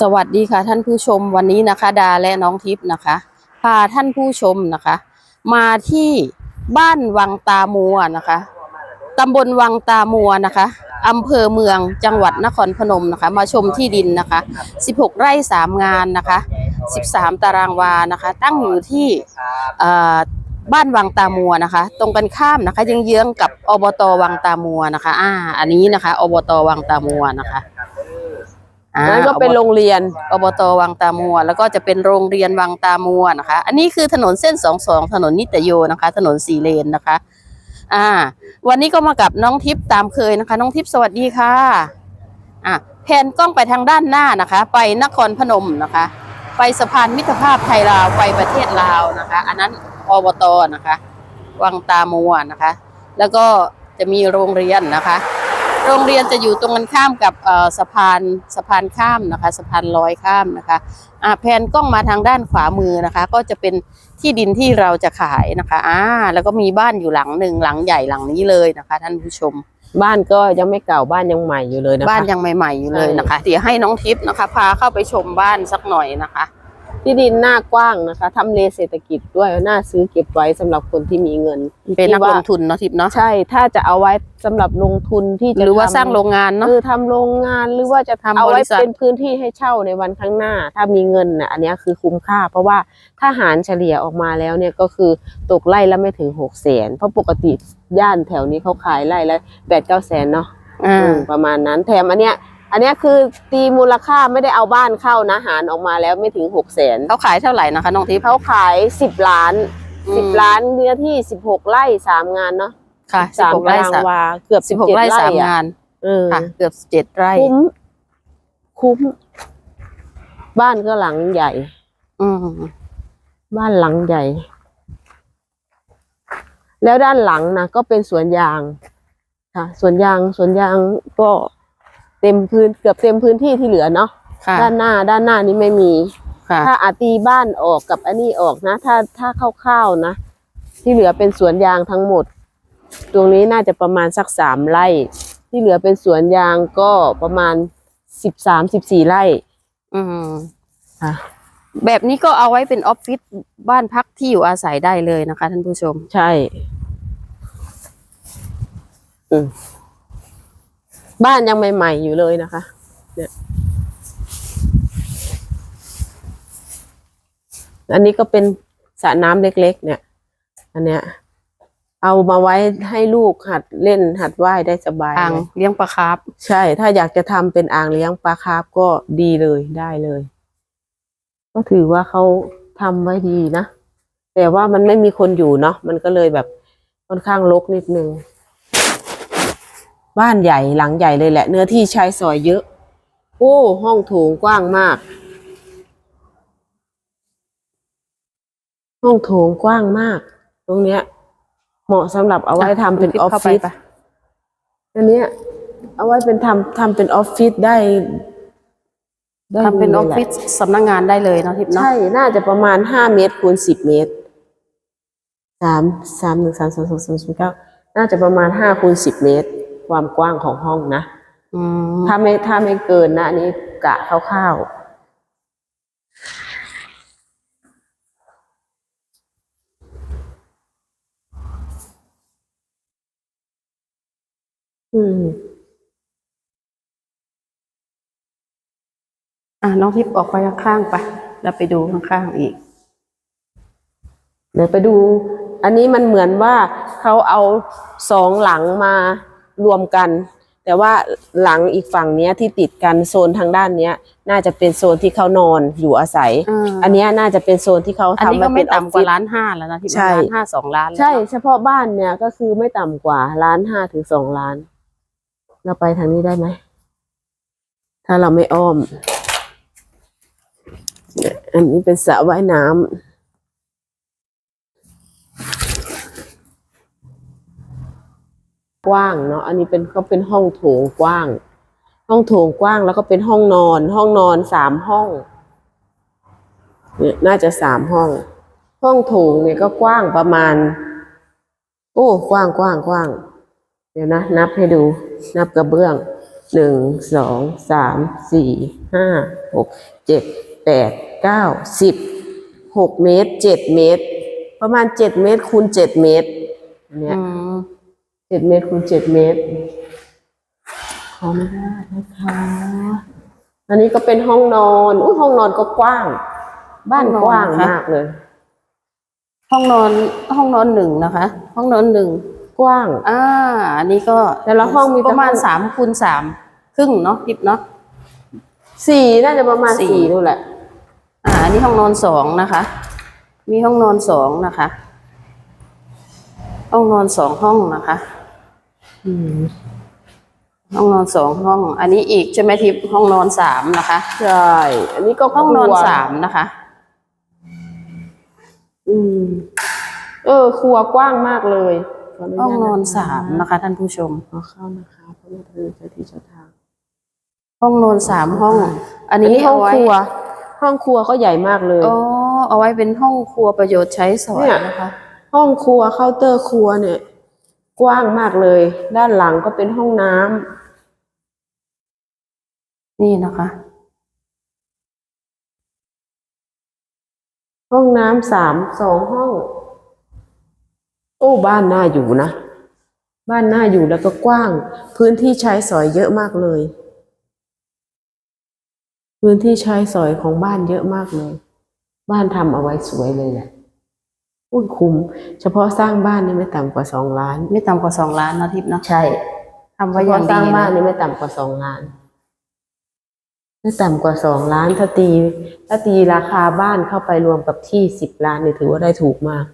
สวัสดีค่ะท่านผู้ชมวันนี้นะคะ ดาและน้องทิพย์นะคะ พาท่านผู้ชมนะคะ มาที่บ้านวังตามัวนะคะตำบลวังตามัวนะคะอำเภอเมืองจังหวัดนครพนมนะคะ มาชมที่ดินนะคะ 16 ไร่ 3 งานนะคะ 13 ตารางวานะคะ ตั้งอยู่ที่บ้านวังตามัวนะคะ ตรงกันข้ามนะคะยังเยื้องๆกับอบตวังตามัวนะคะ อ่า อันนี้นะคะ อบตวังตามัวนะคะ อ่านั่นก็เป็นโรงเรียนอบตวังตามัว แล้วก็จะเป็นโรงเรียนวังตามัวนะคะ อันนี้คือถนนเส้นสองสองถนนนิตโยนะคะ ถนนสี่เลนนะคะ อ่า วันนี้ก็มากับน้องทิพย์ตามเคยนะคะ น้องทิพย์สวัสดีค่ะ อะแผนกล้องไปทางด้านหน้านะคะ ไปนครพนมนะคะ ไปสะพานมิตรภาพไทยลาวไปประเทศลาวนะคะ อันนั้นอบตนะคะ วังตามัวนะคะ แล้วก็จะมีโรงเรียนนะคะ โรงเรียนจะอยู่ตรงกันข้ามกับสะพานสะพานข้ามนะคะ สะพานลอยข้ามนะคะอ่าแผนกล้องมาทางด้านขวามือนะคะ ก็จะเป็นที่ดินที่เราจะขายนะคะอ่าแล้วก็มีบ้านอยู่หลังหนึ่งหลังใหญ่หลังนี้เลยนะคะ ท่านผู้ชม บ้านก็ยังไม่เก่าบ้านยังใหม่อยู่เลยนะคะบ้านยังใหม่ๆอยู่เลยนะคะเดี๋ยวให้น้องทิพย์นะคะ พาเข้าไปชมบ้านสักหน่อยนะคะ ที่ดินหน้ากว้างนะคะทำเลเศรษฐกิจด้วยน่าซื้อเก็บไว้สำหรับคนที่มีเงินเป็นนักที่ลว่างทุนเนาะทิพย์เนาะใช่ถ้าจะเอาไว้สำหรับลงทุนที่จะหรือว่าทำสร้างโรงงานเนาะคือทำโรงงานหรือว่าจะทำเอาไว้บริษัทเป็นพื้นที่ให้เช่าในวันข้างหน้า ถ้ามีเงินน่ะอันเนี้ยคือคุ้มค่า เพราะว่าถ้าหารเฉลี่ยออกมาแล้วเนี่ยก็คือตกไร่ละไม่ถึงหกแสนเพราะปกติย่านแถวนี้เขาขายไร่ละแปดเก้าแสนเนาะอ่าอืมประมาณนั้นแถมอันเนี้ย อันเนี้ยคือตีมูลค่าไม่ได้เอาบ้านเข้านะหารออกมาแล้วไม่ถึงหกแสนเขาขายเท่าไหร่นะคะน้องทิพย์เขาขายสิบล้านอืมสิบล้านเนื้อที่สิบหกไร่สามงานเนาะค่ะสิบสามหกไร่ตารางสามวาเกือบสิบหกไร่สามอะงานเออค่ะเกือบเจ็ดไร่คุ้มคุ้ม บ้านก็หลังใหญ่ อืมบ้านหลังใหญ่ แล้วด้านหลังนะก็เป็นสวนยาง ค่ะสวนยางสวนยางก็ เต็มพื้นเกือบเต็มพื้นที่ที่เหลือเนาะค่ะด้านหน้าด้านหน้านี้ไม่มี ค่ะ ถ้าอาตีบ้านออกกับอันนี้ออกนะ ถ้าถ้าคร่าวๆนะ ที่เหลือเป็นสวนยางทั้งหมด ตรงนี้น่าจะประมาณสักสามไร่ ที่เหลือเป็นสวนยางก็ประมาณสิบสามสิบสี่ไร่อืมค่ะ แบบนี้ก็เอาไว้เป็นออฟฟิศบ้านพักที่อยู่อาศัยได้เลยนะคะ ท่านผู้ชม ใช่ อืม บ้านยังใหม่ๆอยู่เลยนะคะ เนี่ย อันนี้ก็เป็นสระน้ำเล็ก ๆ เนี่ย อันเนี้ย เอามาไว้ให้ลูกหัดเล่นหัดว่ายได้สบายอ่างเลยเลี้ยงปลาคาร์ฟใช่ ถ้าอยากจะทำเป็นอ่างเลี้ยงปลาคาร์ฟก็ดีเลยได้เลย ก็ถือว่าเขาทำไว้ดีนะ แต่ว่ามันไม่มีคนอยู่เนาะมันก็เลยแบบค่อนข้างรกนิดนึง บ้านใหญ่หลังใหญ่เลยแหละ เนื้อที่ใช้สอยเยอะ โอ้ ห้องโถงกว้างมาก ห้องโถงกว้างมาก ตรงเนี้ย เหมาะสำหรับเอาไว้ทำเป็นออฟข้าไปฟิศปะอันเนี้ย เอาไว้เป็นทำทำเป็นออฟฟิศได้ได้ทำเป็นลอยอฟแหละฟิศสำนักงานได้เลยเนาะทิพย์เนาะใช่ น่าจะประมาณห้าเมตรคูณสิบเมตรสามสามหนึ่งสามสองสองสามสี่เก้าน่าจะประมาณห้าคูณสิบเมตร ความกว้างของห้องนะอืมถ้าไม่ถ้าไม่เกินนะอันนี้กะคร่าวๆอืม อะน้องทิพย์ออกไปข้างๆไปแล้วไปดูข้างๆอีกเดี๋ยวไปดู อันนี้มันเหมือนว่าเขาเอาสองหลังมา รวมกัน แต่ว่าหลังอีกฝั่งเนี้ยที่ติดกันโซนทางด้านเนี้ย น่าจะเป็นโซนที่เขานอนอยู่อาศัย อืม อันเนี้ยน่าจะเป็นโซนที่เขาอันนี้ทำก็ไว้ไม่เป็นออฟต่ำกฟิว่าศ ล้านห้าแล้วนะทิพย์ใช่ ล้านห้าสองล้านแล้วใช่เฉพาะบ้านเนี่ยก็คือไม่ต่ำกว่าล้านห้าถึงสองล้าน เราไปทางนี้ได้ไหม ถ้าเราไม่อ้อมเนี่ยอันนี้เป็นสระว่ายน้ำ กว้างเนาะอันนี้เป็นก็เป็นห้องโถงกว้าง ห้องโถงกว้างแล้วก็เป็นห้องนอน ห้องนอนสามห้องเนี่ยน่าจะสามห้อง ห้องโถงเนี่ยก็กว้างประมาณ โอ้กว้างกว้างกว้าง เดี๋ยวนะ นับให้ดู นับกระเบื้องหนึ่งสองสามสี่ห้าหกเจ็ดแปดเก้าสิบหกเมตรเจ็ดเมตร ประมาณเจ็ดเมตรคูณเจ็ดเมตรอันเนี้ย เจ็ดเมตรคูณเจ็ดเมตร ขออนุญาตนะคะ อันนี้ก็เป็นห้องนอน อุ้ยห้องนอนก็กว้าง บ้านกว้างมากเลย ห้องนอนห้องนอนหนึ่งนะคะ ห้องนอนหนึ่งกว้าง อ่า อันนี้ก็แต่ละห้องมีแต่ประมาณห้องสามคูณสามครึ่งเนาะทิปเนาะสี่น่าจะประมาณสี่สี่นู่นแหละ อ่า อันนี้ห้องนอนสองนะคะ มีห้องนอนสองนะคะ ห้องนอนสองห้องนะคะ อืมห้องนอนสองห้อง อันนี้อีกใช่ไหมทิพย์ห้องนอนสามนะคะ ใช่ อันนี้ก็ห้องนอนครัวสามนะคะ อืม เออ ครัวกว้างมากเลยขญาตห้องนอนะคะสามนะคะ ท่านผู้ชม ขอเข้านะคะเพราะว่าเธอเจ้าที่เจ้าทาง ห้องนอนสามห้อง อันอันนี้นี้ห้องเาไว้ครัว ห้องครัวก็ใหญ่มากเลย อ๋อเอาไว้เป็นห้องครัวประโยชน์ใช้สอยเนี่ย นะคะ ห้องครัวเคาน์เตอร์ครัวเนี่ย กว้างมากเลย ด้านหลังก็เป็นห้องน้ำนี่นะคะ ห้องน้ำสามสองห้อง โอ้บ้านน่าอยู่นะ บ้านน่าอยู่แล้วก็กว้าง พื้นที่ใช้สอยเยอะมากเลย พื้นที่ใช้สอยของบ้านเยอะมากเลย บ้านทำเอาไว้สวยเลยแหละ อุ้ยคุ้มเฉพาะสร้างบ้านนี่ไม่ต่ำกว่าสองล้าน ไม่ต่ำกว่าสองล้านเนาะทิพย์เนาะใช่ทำเฉไว้อย่าพาะงสดีร้างบ้านนะนี่ไม่ต่ำกว่าสองล้านไม่ต่ำกว่าสองล้านถ้าตีถ้าตีราคาบ้านเข้าไปรวมกับที่สิบล้านเนี่ยถือว่าได้ถูกมาก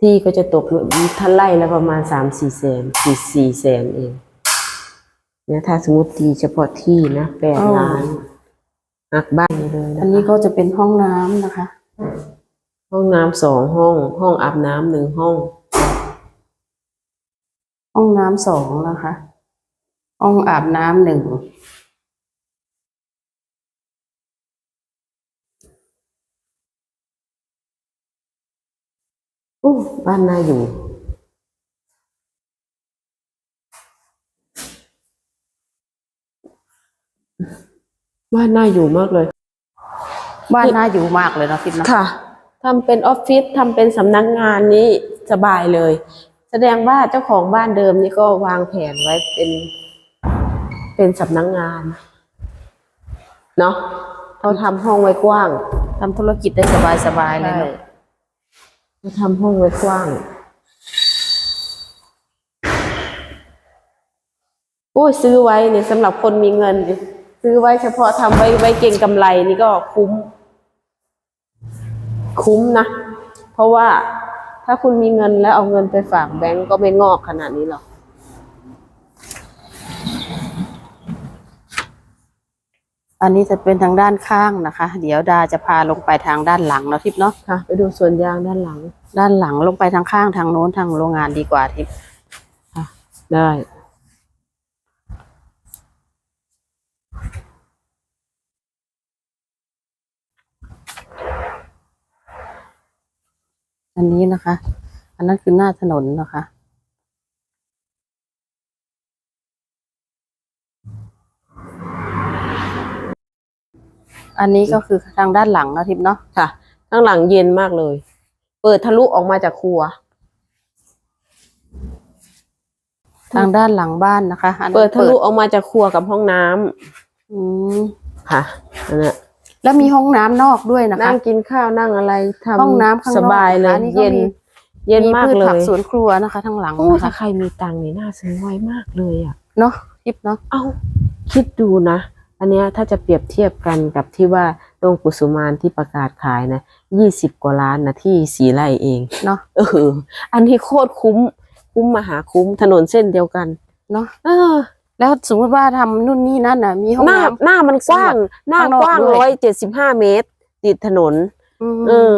ที่ก็จะตกถ้าไล่แล้วประมาณสามสี่แสนสี่สี่แสนเองเนี่ยถ้าสมมติตีเฉพาะที่นะแปดล้านหักบ้านนี่เลย อันะนนี้ก็จะเป็นห้องน้ำนะคะ ห้องน้ำสองห้อง ห้องอาบน้ำหนึ่งห้อง ห้องน้ำสองนะคะ ห้องอาบน้ำหนึ่งอู้บ้านน่าอยู่บ้านน่าอยู่มากเลย บ้านน่าอยู่มากเลยเนาะทิพย์เนาะค่ะ ทำเป็นออฟฟิศทำเป็นสำนักงานนี้สบายเลย แสดงว่าเจ้าของบ้านเดิมนี่ก็วางแผนไว้เป็นเป็นสำนักงาน เนาะเขาทำห้องไว้กว้างทำธุรกิจได้สบายสบายๆเลยเนาะเขาทำห้องไว้กว้างโอ้ยซื้อไว้เนี่ยสำหรับคนมีเงิน ซื้อไว้เฉพาะทำไว้ไว้เก่งกำไรนี่ก็คุ้ม คุ้มนะ เพราะว่าถ้าคุณมีเงินแล้วเอาเงินไปฝากแบงก์ก็ไม่งอกขนาดนี้หรอกอันนี้จะเป็นทางด้านข้างนะคะ เดี๋ยวดาจะพาลงไปทางด้านหลังเนาะทิพย์เนาะค่ะ ไปดูสวนยางด้านหลัง ด้านหลังลงไปทางข้างทางโน้นทางโรงงานดีกว่าทิพย์ได้ อันนี้นะคะ อันนั้นคือหน้าถนนนะคะ อันนี้ก็คือทางด้านหลังเนาะทิพย์เนาะค่ะ ข้างหลังเย็นมากเลย เปิดทะลุออกมาจากครัว ทางด้านหลังบ้านนะคะอันนั้นเปิดทะลุออกมาจากครัวกับห้องน้ำอืม ค่ะอันเนี้ย แล้วมีห้องน้ำนอกด้วยนะคะ นั่งกินข้าวนั่งอะไรทำห้องน้ำข้างนอกสบายเลยนะคะนี่ก็เย็น มี เย็นมากพืชเลผัยสวนครัวนะคะทางหลังโอ้นะถ้าคะใครมีตังค์นี่น่าซื้อไว้มากเลยอะ เนาะทิพย์เนาะเอ้าคิดดูนะ อันเนี้ยถ้าจะเปรียบเทียบกันกับที่ว่าตรงกุสุมานที่ประกาศขายนะยี่สิบกว่าล้านนะที่สีไร่เอง เนาะเออ อันนี้โคตรคุ้ม คุ้มมหาคุ้มถนนเส้นเดียวกัน เนาะ เออ แล้วสมมติว่าทำนู่นนี่นั่นน่ะ มีห้องหน้าน้ำ หน้ามันกว้าง หน้าข้างนอกกว้างด้วย ร้อยเจ็ดสิบห้าเมตร ติดถนน อืม เออ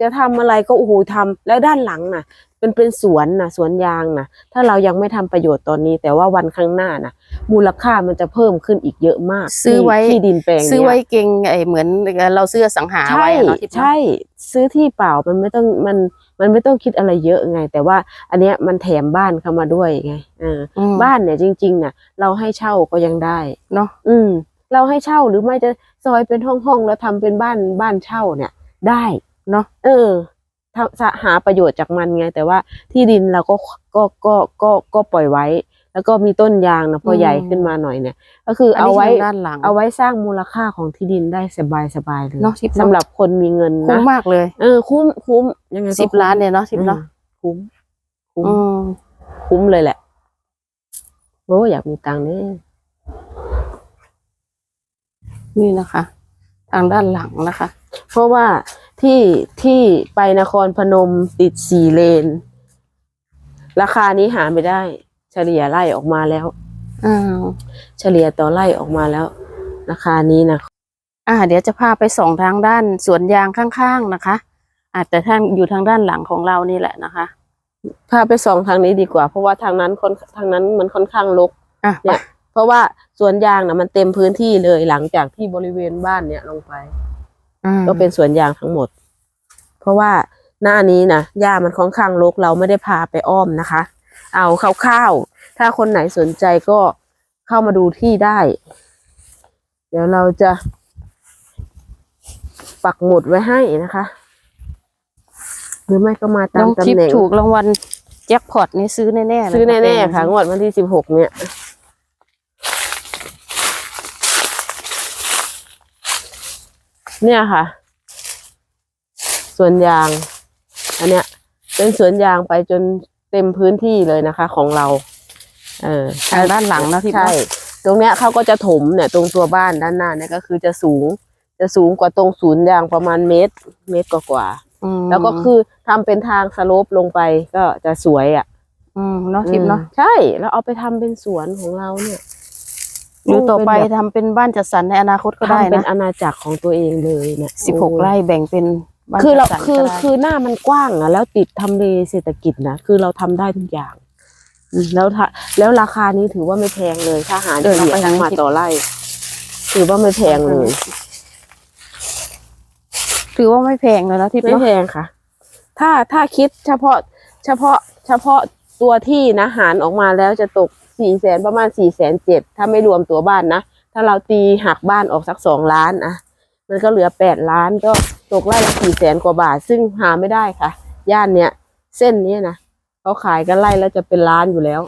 จะทำอะไรก็โอ้โหทำแล้วด้านหลังน่ะเป็นเป็นสวนน่ะ สวนยางน่ะ ถ้าเรายังไม่ทำประโยชน์ตอนนี้ แต่ว่าวันข้างหน้าน่ะ มูลค่ามันจะเพิ่มขึ้นอีกเยอะมากซื้อไว้ที่ที่ดินแปลงเนี้ยซื้อไว้เก่งไอเหมือนเราซื้ออสังหาใช่ไว้อะเนาะทิพย์เนาะใช่ ซื้อที่เปล่ามันไม่ต้องมัน มันไม่ต้องคิดอะไรเยอะไง แต่ว่าอันเนี้ยมันแถมบ้านเข้ามาด้วยไงเอออืมบ้านเนี่ยจริงๆน่ะ เราให้เช่าก็ยังได้เนาะอืม เราให้เช่าหรือไม่จะซอยเป็นห้องๆแล้วทำเป็นบ้านบ้านเช่าเนี่ย ได้เนาะเออทำจะหาประโยชน์จากมันไง แต่ว่าที่ดินเราก็ก็ก็ก็ก็ปล่อยไว้ แล้วก็มีต้นยางนะพอใหญ่ขึ้นมาหน่อยเนี่ย ก็คืออันเอานี้ไว้ทางด้านหลัง เอาไว้สร้างมูลค่าของที่ดินได้สบายสบายๆเลยเนอะทิพย์เนอะสำหรับคนมีเงินคุ้มนะมากเลยเออคุ้มคุ้มยังไงก็สิบคุ้มล้านเนี่ยเนาะทิพย์เนาะอืมคุ้มคุ้มอืมคุ้มเลยแหละโอ้อยากมีตังค์เนี่ยนี่นะคะ ทางด้านหลังนะคะ เพราะว่าที่ที่ไปนครพนมติดสี่เลน ราคานี้หาไม่ได้ เฉลี่ยไล่ออกมาแล้วอ้าวเฉลี่ยต่อไล่ออกมาแล้ว ราคานี้นะอ่า เดี๋ยวจะพาไปส่องทางด้านสวนยางข้างๆนะคะ อาจจะท่านอยู่ทางด้านหลังของเรานี่แหละนะคะ พาไปส่องทางนี้ดีกว่า เพราะว่าทางนั้นคนทางนั้นมันค่อนข้างรกอะเนี่ยเพราะว่าสวนยางนะมันเต็มพื้นที่เลยหลังจากที่บริเวณบ้านเนี่ยลงไปอืมก็เป็นสวนยางทั้งหมด เพราะว่าหน้านี้นะหญ้ามันค่อนข้างรกเราไม่ได้พาไปอ้อมนะคะ เอาคร่าวๆถ้าคนไหนสนใจก็เข้ามาดูที่ได้ เดี๋ยวเราจะ ปักหมุดไว้ให้นะคะ หรือไม่ก็มาตาน้มองตำทิพแหน่ย์งถูกรางวัลแจ็คพอตนี่ซื้อแน่ๆเลยซื้อแน่ๆค่ะงวดวันที่สิบหกเนี่ยเนี่ยค่ะ สวนยาง อันเนี้ย เป็นสวนยางไปจน เต็มพื้นที่เลยนะคะ ของเรา เออทางด้านหลังเนาะทิพย์ใช่เนาะตรงเนี้ยเขาก็จะถมเนี่ย ตรงตัวบ้านด้านหน้าเนี่ยก็คือจะสูง จะสูงกว่าตรงศูนย์ยางประมาณเมตร เมตรกว่าอืมๆแล้วก็คือทำเป็นทางสโลปลงไปก็จะสวยอะ อืมเนาะทิพย์เนาะอืมใช่ แล้วเอาไปทำเป็นสวนของเราเนี่ยอยู่ต่อไปเป็นแบบทำเป็นบ้านจัดสรรในอนาคตก็ได้ทำเป็นนะอาณาจักรของตัวเองเลยเนี่ยสิบหกโอ้ไร่แบ่งเป็นบ้าน คือเราจัดสรคือก็ได้คือหน้ามันกว้างอะแล้วติดทำเลเศรษฐกิจนะคือเราทำได้ทุกอย่างอืมแล้วถ้าแล้วราคานี้ถือว่าไม่แพงเลย ถ้าหารเฉลี่ยทั้งมาต่อไร่ถือว่าไม่แพงเลย ถือว่าไม่แพงเลยนะทิพย์ไม่เนาะแพงค่ะ ถ้าถ้าคิดเฉพาะเฉพาะเฉพาะตัวที่นะหารออกมาแล้วจะตกสี่แสนประมาณสี่แสนเจ็ดถ้าไม่รวมตัวบ้านนะ ถ้าเราตีหักบ้านออกสักสองล้านอะมันก็เหลือแปดล้านก็ ตกไร่ละสี่แสนกว่าบาท ซึ่งหาไม่ได้ค่ะ ย่านเนี้ยเส้นเนี้ยนะเขาขายกันไร่แล้วจะเป็นล้านอยู่แล้ว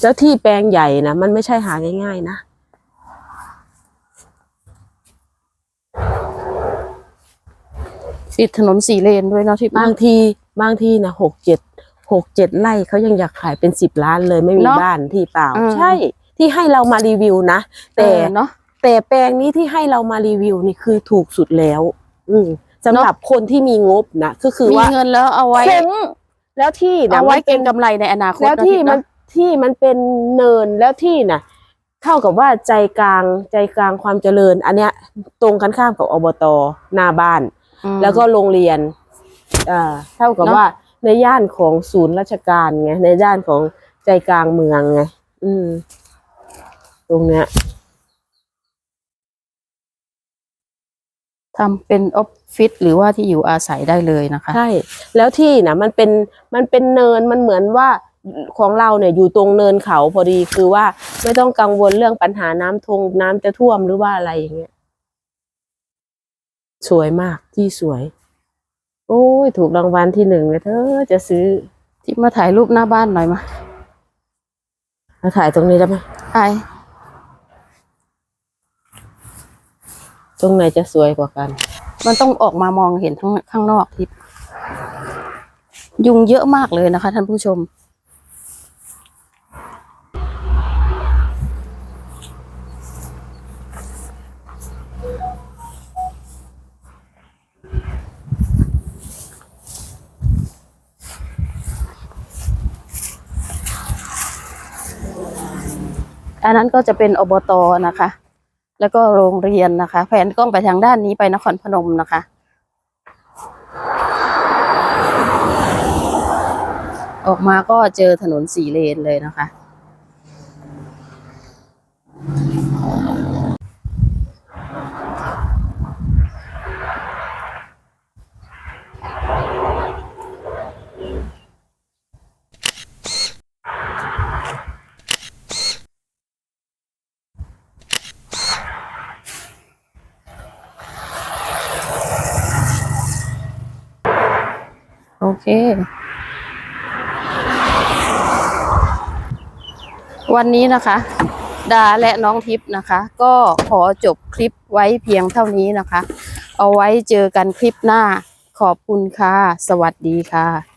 แล้วที่แปลงใหญ่นะมันไม่ใช่หาง่าย ๆ นะติดถนนสี่เลนด้วยเนาะทิพย์บางทีบางทีนะหกเจ็ดหกเจ็ดไร่เขายังอยากขายเป็นสิบล้านเลยไม่มีเนอะบ้านที่เปล่าอืมใช่ ที่ให้เรามารีวิวนะ แต่แต่เนาะ แต่แปลงนี้ที่ให้เรามารีวิวนี่คือถูกสุดแล้ว อืมสำหรับคนที่มีงบนะก็คือมีว่าเงินแล้วเอาไว้ คุ้มแล้วที่นะเอาไว้มันเก็เป็งนกำไรในอนาคตแล้วเาะที่ทิพย์มันเนาะที่มันเป็นเนินแล้วที่น่ะ เท่ากับว่าใจกลางใจกลางความเจริญ อันเนี้ย ตรงกันข้ามกับอบตหน้าบ้านอืมแล้วก็โรงเรียนอ่าเท่ากับเนอะว่าในย่านของศูนย์ราชการไงในย่านของใจกลางเมืองไงอืม ตรงเนี้ย ทำเป็นออฟฟิศหรือว่าที่อยู่อาศัยได้เลยนะคะ ใช่ แล้วที่นะมันเป็นมันเป็นเนินมันเหมือนว่าของเราเนี่ยอยู่ตรงเนินเขาพอดีคือว่าไม่ต้องกังวลเรื่องปัญหาน้ำทงน้ำจะท่วมหรือว่าอะไรอย่างเงี้ย สวยมากที่สวย โอ้ยถูกรางวัลที่หนึ่งเลยเธอจะซื้อที่มาถ่ายรูปหน้าบ้านหน่อยมามาถ่ายตรงนี้ได้ไหมถ่าย ตรงไหนจะสวยกว่ากัน มันต้องออกมามองเห็นทั้งข้างนอกทิพย์ยุงเยอะมากเลยนะคะ ท่านผู้ชม อันนั้นก็จะเป็นอบตนะคะ แล้วก็โรงเรียนนะคะ แผนกล้องไปทางด้านนี้ไปนครพนมนะคะ ออกมาก็เจอถนนสี่เลนเลยนะคะ เค วันนี้นะคะ ดาและน้องทิพย์นะคะ ก็ขอจบคลิปไว้เพียงเท่านี้นะคะ เอาไว้เจอกันคลิปหน้า ขอบคุณค่ะ สวัสดีค่ะ